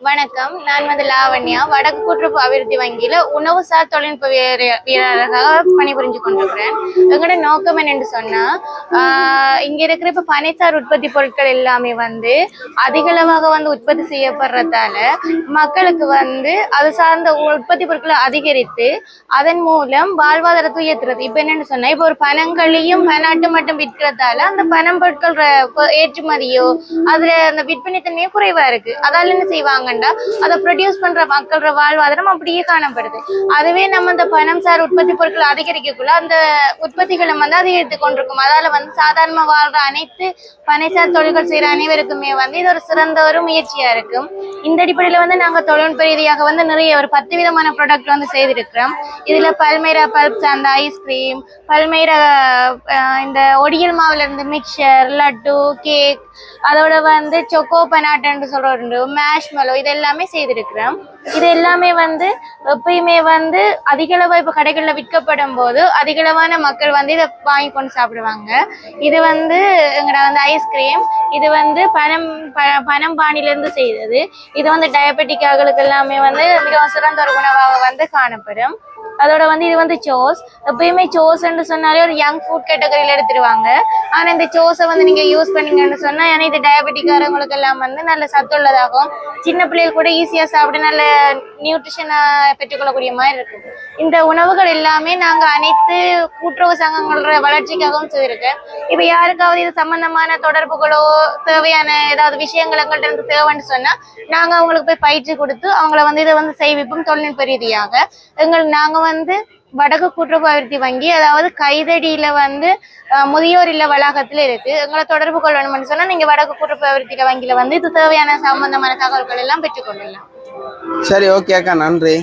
வணக்கம். நான் வந்து லாவண்யா. வடக்கு கூட்டுறவு அபிவிருத்தி வங்கியில உணவுசார் தொழில்நுட்ப வீரராக பணிபுரிஞ்சு கொண்டிருக்கிறேன். எங்களோட நோக்கம் என்னன்னு சொன்னா ஆஹ் இங்க இருக்கிற இப்ப பனைசார் உற்பத்தி பொருட்கள் எல்லாமே வந்து அதிக அளவாக வந்து உற்பத்தி செய்யப்படுறதால மக்களுக்கு வந்து அது சார்ந்த உற்பத்தி பொருட்களை அதிகரித்து அதன் மூலம் வாழ்வாதாரத்தை உயர்த்துறது. இப்ப என்னன்னு சொன்னா இப்ப ஒரு பணங்களையும் பனாட்டு மட்டும் விற்கிறதால அந்த பணம் பொருட்கள் ஏற்றுமதியோ அதுல அந்த விற்பனை தன்மையோ குறைவா இருக்கு. அதால என்ன செய்வாங்க? செய்வாங்கண்டா அதை ப்ரொடியூஸ் பண்ற மக்களோட வாழ்வாதாரம் அப்படியே காணப்படுது. அதுவே நம்ம இந்த பணம் சார் உற்பத்தி பொருட்களை அதிகரிக்கக்குள்ள அந்த உற்பத்திகளும் வந்து அதிகரித்து கொண்டிருக்கும் அதால வந்து சாதாரண வாழ்ற அனைத்து பனைசார் தொழில்கள் செய்யற அனைவருக்குமே வந்து இது ஒரு சிறந்த ஒரு முயற்சியா இருக்கும் இந்த அடிப்படையில வந்து நாங்க தொழில்நுட்ப ரீதியாக வந்து நிறைய ஒரு பத்து விதமான ப்ராடக்ட் வந்து செய்திருக்கிறோம். இதுல பல்மேரா பல்ப் சார்ந்த ஐஸ்கிரீம் பல்மேரா இந்த ஒடியல் மாவுல இருந்து மிக்சர் லட்டு கேக் அதோட வந்து சொக்கோ பனாட்டன்னு சொல்ற மேஷ் மெலோ இது எல்லாமே செய்திருக்கிறோம். இது எல்லாமே வந்து எப்பயுமே வந்து அதிகளவா இப்போ கடைகள்ல விற்கப்படும் போது அதிகளவான மக்கள் வந்து இதை வாங்கி கொண்டு சாப்பிடுவாங்க. இது வந்து எங்களோட வந்து ஐஸ்கிரீம் இது வந்து பனம் ப- பனம் பானில இருந்து செய்தது. இது வந்து டயபெட்டிக் ஆகளுக்கு எல்லாமே வந்து மிகவும் சிறந்த ஒரு உணவாக வந்து காணப்படும். அதோட வந்து இது வந்து சோஸ் எப்பயுமே சோஸ்ன்னு சொன்னாலே ஒரு யங் ஃபுட் கேட்டகரியில எடுத்துருவாங்க. ஆனா இந்த சோஸை வந்து நீங்க யூஸ் பண்ணீங்கன்னு சொன்னா ஏன்னா இது டயபெட்டிக்காரங்களுக்கு எல்லாம் வந்து நல்ல சத்துள்ளதாகும் சின்ன பிள்ளைகள் கூட ஈஸியா சாப்பிட்டு நல்ல நியூட்ரிஷனை பெற்றுக்கொள்ளக்கூடிய மாதிரி இருக்கும். இந்த உணவுகள் எல்லாமே நாங்க அனைத்து கூட்டுறவு சங்கங்களோட வளர்ச்சிக்காகவும் செய்திருக்கேன் இப்போ யாருக்காவது இது சம்பந்தமான தொடர்புகளோ தேவையான ஏதாவது விஷயங்கள் எங்கள்கிட்ட இருந்து தேவைன்னு சொன்னா நாங்க அவங்களுக்கு போய் பயிற்சி கொடுத்து அவங்கள வந்து இதை வந்து செய்விப்போம் தொழில்நுட்ப ரீதியாக எங்கள் நாங்கள் வந்து வடக்கு கூட்டுறவு வங்கி அதாவது கைதடியில வந்து முதியோர் இல்ல வளாகத்துல இருக்கு. எங்களை தொடர்பு கொள்ளணும்னு சொன்னா நீங்க வடக்கு கூட்டுறவு வங்கியில வந்து இது தேவையான சம்பந்தமான தகவல்கள் எல்லாம் பெற்றுக்கொள்ளலாம் சரி ஓகே அக்கா. நன்றி.